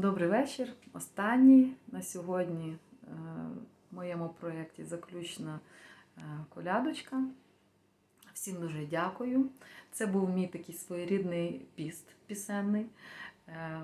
Добрий вечір. Останній на сьогодні е, в моєму проєкті заключна е, колядочка. Всім дуже дякую. Це був мій такий своєрідний піст пісенний. Е,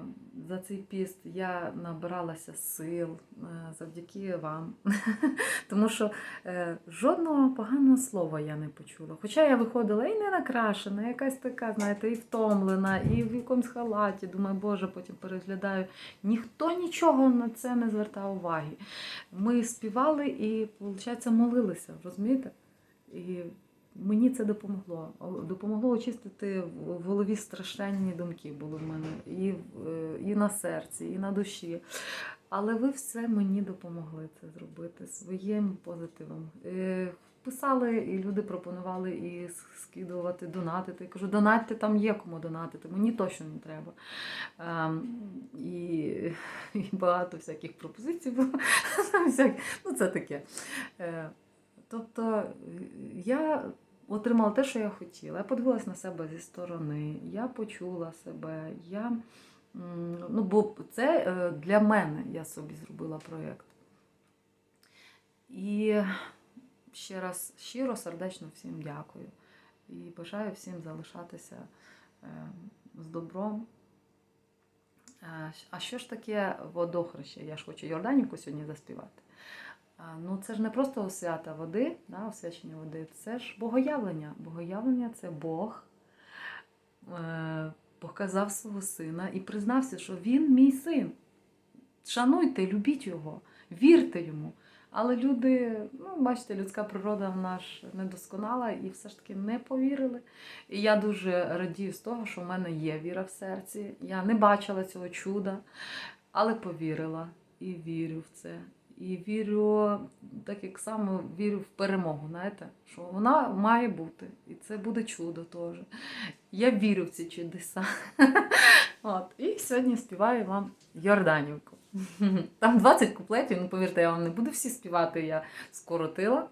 За цей піст я набиралася сил е, завдяки вам. Тому що е, жодного поганого слова я не почула. Хоча я виходила і не накрашена, якась така, знаєте, і втомлена, і в якомусь халаті. Думаю, Боже, потім переглядаю. Ніхто нічого на це не звертав уваги. Ми співали і, виходить, молилися, розумієте? І мені це допомогло. Допомогло очистити в голові страшенні думки були в мене і, е, і на серці, і на душі. Але ви все мені допомогли це зробити своїм позитивом. Е, Писали, і люди пропонували і скидувати, донатити. Я кажу, донатьте там є кому донатити, мені точно не треба. Ем, і, і багато всяких пропозицій було. Ну, це таке. Е, Тобто я отримала те, що я хотіла. Я подивилась на себе зі сторони, я почула себе. Я, ну, бо це е, для мене я собі зробила проєкт. І ще раз щиро, сердечно всім дякую. І бажаю всім залишатися е, з добром. Е, А що ж таке водохреще? Я ж хочу Йорданівку сьогодні заспівати. Ну, це ж не просто освята води, да, освячення води, це ж богоявлення. Богоявлення це Бог е, показав свого сина і признався, що він мій син. Шануйте, любіть його, вірте йому. Але люди, ну, бачите, людська природа в нас недосконала і все ж таки не повірили. І я дуже радію з того, що в мене є віра в серці. Я не бачила цього чуда, але повірила і вірю в це. І вірю, так як само вірю в перемогу, знаєте, що вона має бути. І це буде чудо теж. Я вірю в ці чудеса. От. І сьогодні співаю вам Йорданівку. Там 20 куплетів, ну повірте, я вам не буду всі співати, я скоротила.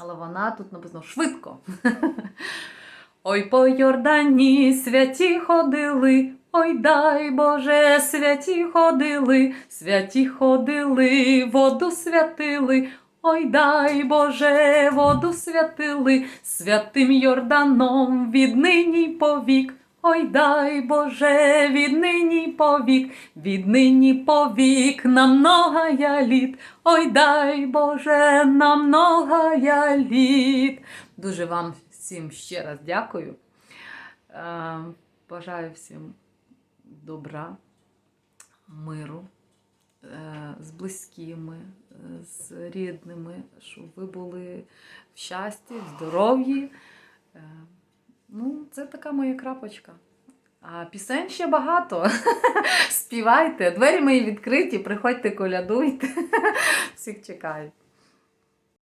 Але вона тут написано швидко. Ой, по Йордані святі ходили, ой дай Боже, святі ходили, святі ходили, воду святили, ой дай Боже, воду святили, святим Йорданом віднині повік. Ой, дай Боже, віднині повік, віднині повік на многая літ. Ой, дай Боже, на многая літ. Дуже вам всім ще раз дякую. Е, Бажаю всім добра, миру е, з близькими, е, з рідними, щоб ви були в щасті, в здоров'ї. Е, Ну, це така моя крапочка. А пісень ще багато. Співайте, двері мої відкриті, приходьте, колядуйте. Всіх чекаю.